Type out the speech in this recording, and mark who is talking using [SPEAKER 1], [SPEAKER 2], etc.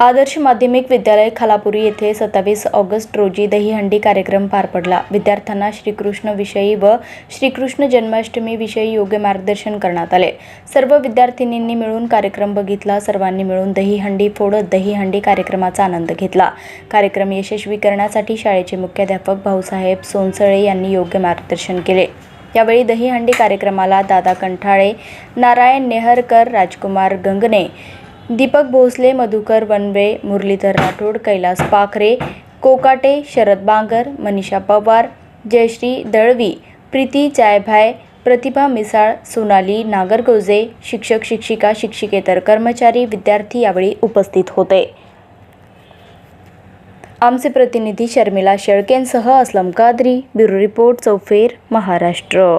[SPEAKER 1] आदर्श माध्यमिक विद्यालय खालापुरी येथे सत्तावीस ऑगस्ट रोजी दहीहंडी कार्यक्रम पार पडला. विद्यार्थ्यांना श्रीकृष्णविषयी व श्रीकृष्ण जन्माष्टमीविषयी योग्य मार्गदर्शन करण्यात आले. सर्व विद्यार्थिनींनी मिळून कार्यक्रम बघितला. सर्वांनी मिळून दहीहंडी फोडत दहीहंडी कार्यक्रमाचा आनंद घेतला. कार्यक्रम यशस्वी करण्यासाठी शाळेचे मुख्याध्यापक भाऊसाहेब सोनसळे यांनी योग्य मार्गदर्शन केले. यावेळी दहीहंडी कार्यक्रमाला दादा कंठाळे नारायण नेहरकर राजकुमार गंगने दीपक भोसले मधुकर वनवे मुरलीधर राठोड कैलास पाखरे कोकाटे शरद बांगर मनीषा पवार जयश्री दळवी प्रीती चायभाय प्रतिभा मिसाळ सोनाली नागरगोजे शिक्षक शिक्षिका शिक्षिकेतर कर्मचारी विद्यार्थी यावेळी उपस्थित होते. आमचे प्रतिनिधी शर्मिला शेळकेंसह असलम कादरी ब्युरो रिपोर्ट चौफेर महाराष्ट्र.